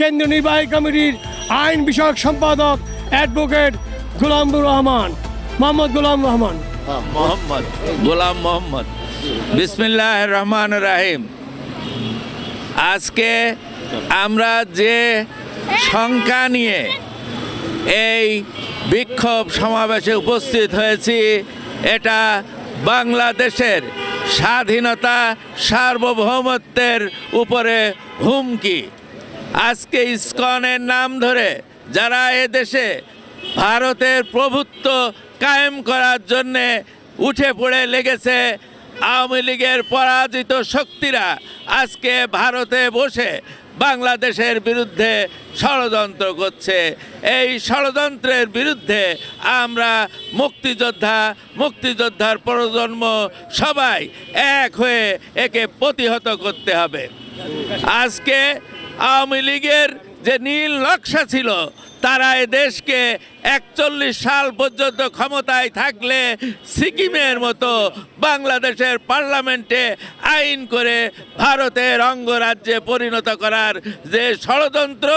কেন্দ্রীয় নির্বাহী কমিটির আইন বিষয়ক সম্পাদক অ্যাডভোকেট গোলামুর রহমান, মোহাম্মদ গোলাম রহমান। মোহাম্মদ। গোলাম মোহাম্মদ। বিসমিল্লাহ রহমান রাহিম। আজকে আমরা যে শঙ্কা নিয়ে এই বিক্ষোভ সমাবেশে উপস্থিত হয়েছি, এটা বাংলাদেশের স্বাধীনতা সার্বভৌমত্বের উপরে হুমকি। আজকে ইসকনের নাম ধরে যারা এদেশে ভারতের প্রভুত্ব কায়েম করার জন্যে উঠে পড়ে লেগেছে, আওয়ামী লীগের পরাজিত শক্তিরা আজকে ভারতে বসে বাংলাদেশের বিরুদ্ধে ষড়যন্ত্র করছে। এই ষড়যন্ত্রের বিরুদ্ধে আমরা মুক্তিযোদ্ধা, মুক্তিযোদ্ধার প্রজন্ম সবাই এক হয়ে একে প্রতিহত করতে হবে। আজকে আওয়ামী লীগের যে নীল নকশা ছিল, তারা এ দেশকে একচল্লিশ সাল পর্যন্ত ক্ষমতায় থাকলে সিকিমের মতো বাংলাদেশের পার্লামেন্টে আইন করে ভারতের অঙ্গরাজ্যে পরিণত করার যে ষড়যন্ত্র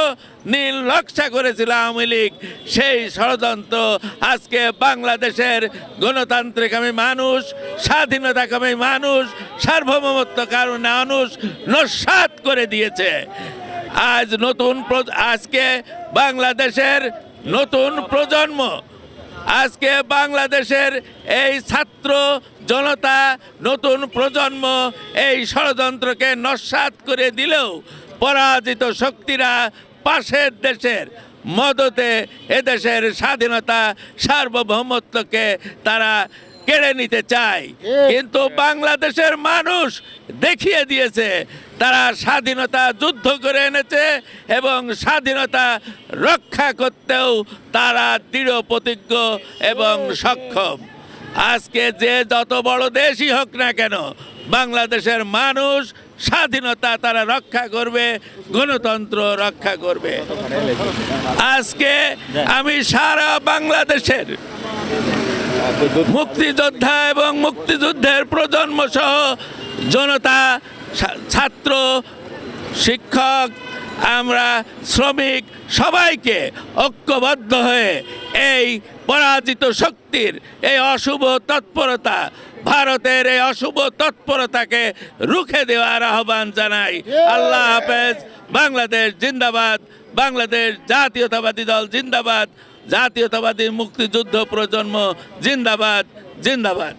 নীল নকশা করেছিল আওয়ামী লীগ, সেই ষড়যন্ত্র আজকে বাংলাদেশের গণতান্ত্রিকামী মানুষ স্বাধীনতাকামী মানুষ সার্বভৌমত্ব কারণে মানুষ নস্বাত করে দিয়েছে। আজ নতুন আজকে বাংলাদেশের নতুন প্রজন্ম। আজকে বাংলাদেশের এই ছাত্র জনতা নতুন প্রজন্ম এই ষড়যন্ত্রকে নস্বাত করে দিলেও পরাজিত শক্তিরা পাশের দেশের মদতে এদেশের স্বাধীনতা, সার্বভৌমত্বকে তারা কেড়ে নিতে চায় কিন্তু বাংলাদেশের মানুষ দেখিয়ে দিয়েছে তারা স্বাধীনতা যুদ্ধ করে এনেছে এবং স্বাধীনতা রক্ষা করতেও তারা দৃঢ় প্রতিজ্ঞ এবং সক্ষম। আজকে যে যত বড় দেশই হোক না কেন বাংলাদেশের মানুষ স্বাধীনতা তারা রক্ষা করবে গণতন্ত্র রক্ষা করবে। আজকে আমি সারা বাংলাদেশের মুক্তিযোদ্ধা এবং মুক্তিযুদ্ধের প্রজন্ম সহ জনতা ছাত্র শিক্ষক আমরা শ্রমিক সবাইকে ঐক্যবদ্ধ হয়ে এই পরাজিত শক্তির এই অশুভ তৎপরতা ভারতের এই অশুভ তৎপরতাকে রুখে দেওয়ার আহ্বান জানাই। আল্লাহ হাফেজ। বাংলাদেশ জিন্দাবাদ। বাংলাদেশ জাতীয়তাবাদী দল জিন্দাবাদ। জাতীয়তাবাদী মুক্তিযুদ্ধ প্রজন্ম জিন্দাবাদ জিন্দাবাদ।